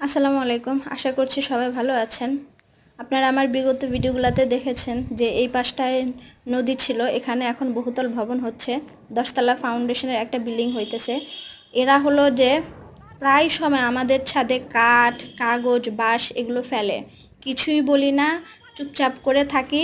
আসসালামু আলাইকুম। আশা করছি সবাই ভালো আছেন। আপনারা আমার বিগত ভিডিওগুলোতে দেখেছেন যে এই পাশটায় নদী ছিল, এখানে এখন বহুতল ভবন হচ্ছে। দশতলা ফাউন্ডেশনের একটা বিল্ডিং হইতেছে। এরা হলো যে প্রায় সময় আমাদের ছাদে কাঠ, কাগজ, বাঁশ এগুলো ফেলে। কিছুই বলি না চুপচাপ করে থাকি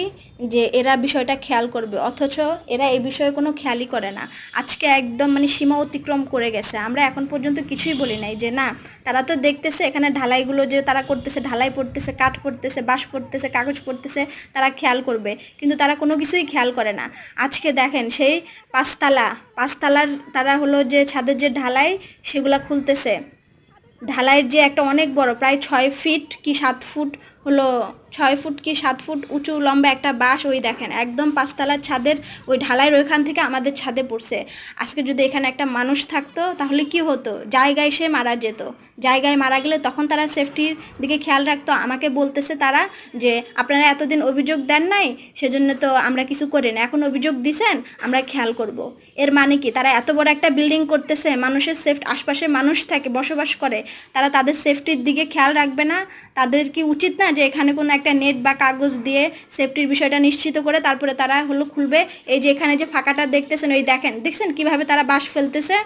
যে এরা বিষয়টা খেয়াল করবে। অথচ এরা এই বিষয়ে কোনো খেয়ালই করে না। আজকে একদম মানে সীমা অতিক্রম করে গেছে। আমরা এখন পর্যন্ত কিছুই বলি নাই যে, না, তারা তো দেখতেছে এখানে ঢালাইগুলো যে তারা করতেছে, ঢালাই পড়তেছে, কাঠ পড়তেছে, বাঁশ পড়তেছে, কাগজ পড়তেছে, তারা খেয়াল করবে। কিন্তু তারা কোনো কিছুই খেয়াল করে না। আজকে দেখেন সেই পাঁচতলা, পাঁচতলার তারা হলো যে ছাদের যে ঢালাই, সেগুলা খুলতেছে। ঢালাইয়ের যে একটা অনেক বড়, প্রায় ছয় ফিট কি সাত ফুট হলো ছয় ফুট কি সাত ফুট উঁচু লম্বা একটা বাঁশ ওই দেখেন, একদম পাঁচতলার ছাদের ওই ঢালাইয়ের ওইখান থেকে আমাদের ছাদে পড়ছে। আজকে যদি এখানে একটা মানুষ থাকতো তাহলে কি হতো? জায়গায় সে মারা যেত। জায়গায় মারা গেলে তখন তারা সেফটির দিকে খেয়াল রাখতো। আমাকে বলতেছে তারা যে, আপনারা এতদিন অভিযোগ দেন নাই, সেজন্য তো আমরা কিছু করি না। এখন অভিযোগ দিছেন, আমরা খেয়াল করব। এর মানে কি? তারা এত বড় একটা বিল্ডিং করতেছে, মানুষের সেফ আশপাশে মানুষ থাকে, বসবাস করে। তারা তাদের সেফটির দিকে খেয়াল রাখবে না। তাদের কি উচিত না যে, এখানে কোনো একটা নেট বা কাগজ দিয়ে সেফটির বিষয়টা নিশ্চিত করে তারপরে তারা হলো খুলবে। এই যে এখানে যে ফাঁকাটা দেখতেছেন, ওই দেখেন, দেখছেন কীভাবে তারা বাঁশ ফেলতেছে?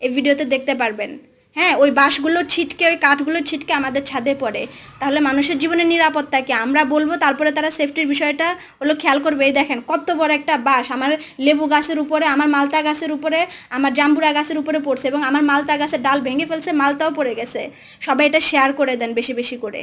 এই ভিডিওতে দেখতে পারবেন। হ্যাঁ ওই বাঁশগুলো ছিটকে, ওই কাঠগুলো ছিটকে আমাদের ছাদে পড়ে। তাহলে মানুষের জীবনে নিরাপত্তা কি? আমরা বলব তারপরে তারা সেফটির বিষয়টা হলো খেয়াল করবে। এই দেখেন, কত বড় একটা বাঁশ। আমার লেবু গাছের উপরে, আমার মালতা গাছের উপরে, আমার জাম্বুরা গাছের উপরে পড়ছে এবং আমার মালতা গাছের ডাল ভেঙে ফেলছে, মালতাও পড়ে গেছে। সবাই এটা শেয়ার করে দেন বেশি বেশি করে।